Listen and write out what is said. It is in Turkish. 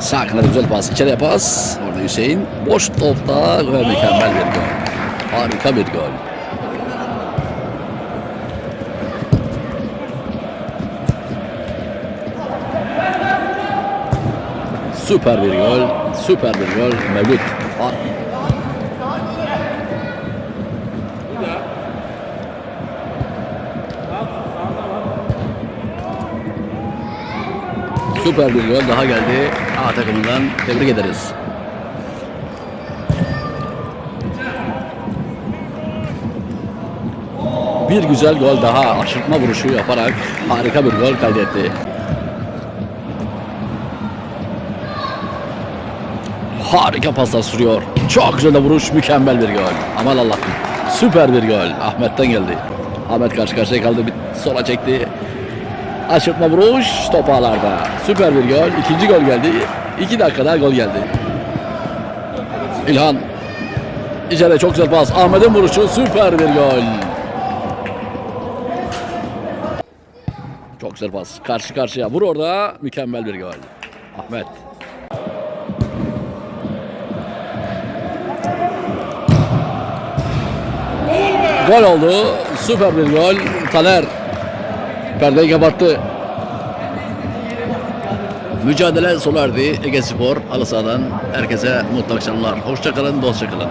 Sağ kanada güzel pas. İçeriye pas. Orada Hüseyin. Boş topta ve mükemmel bir gol. Harika bir gol. Süper bir gol. Süper bir gol. Mevlüt. Süper bir gol daha geldi. A takımından tebrik ederiz. Bir güzel gol daha aşırtma vuruşu yaparak harika bir gol kaydetti. Harika paslar sürüyor. Çok güzel de vuruş, mükemmel bir gol. Aman Allah'ım. Süper bir gol. Ahmet'ten geldi. Ahmet karşı karşıya kaldı. Bir sola çekti. Aşırtma vuruş top ağlarda. Süper bir gol. İkinci gol geldi. İki dakikada gol geldi. İlhan. İçeride çok güzel pas. Ahmet'in vuruşu süper bir gol. Çok güzel pas. Karşı karşıya. Vur orada. Mükemmel bir gol. Ahmet. Gol oldu. Süper bir gol. Taner. Perdeyi kapattı. Mücadele sona. Ege Spor halı sahadan herkese mutlu akşamlar. Hoşçakalın, dostça kalın.